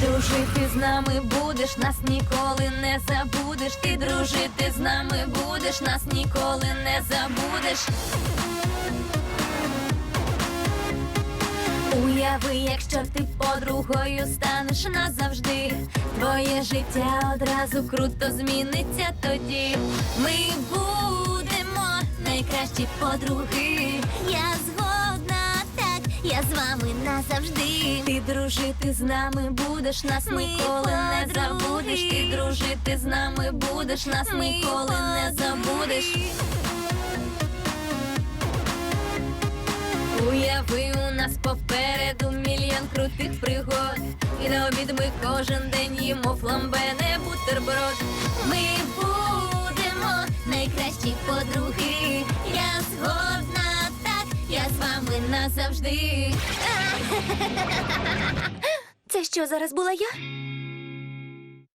дружити з нами будеш, нас ніколи не забудеш. Ти дружити з нами будеш, нас ніколи не забудеш. Уяви, якщо ти подругою станеш назавжди, твоє життя одразу круто зміниться тоді. Ми будемо найкращі подруги. Я згодна, так, я з вами назавжди. Ти дружити з нами будеш, нас Ми ніколи не забудеш. Ти дружити з нами будеш, нас Ми ніколи не забудеш. Уяви, у нас попереду мільйон крутих пригод. І на обід ми кожен день їмо фламбе, не бутерброд. Ми будемо найкращі подруги. Я з вами назавжди. Це що зараз була я?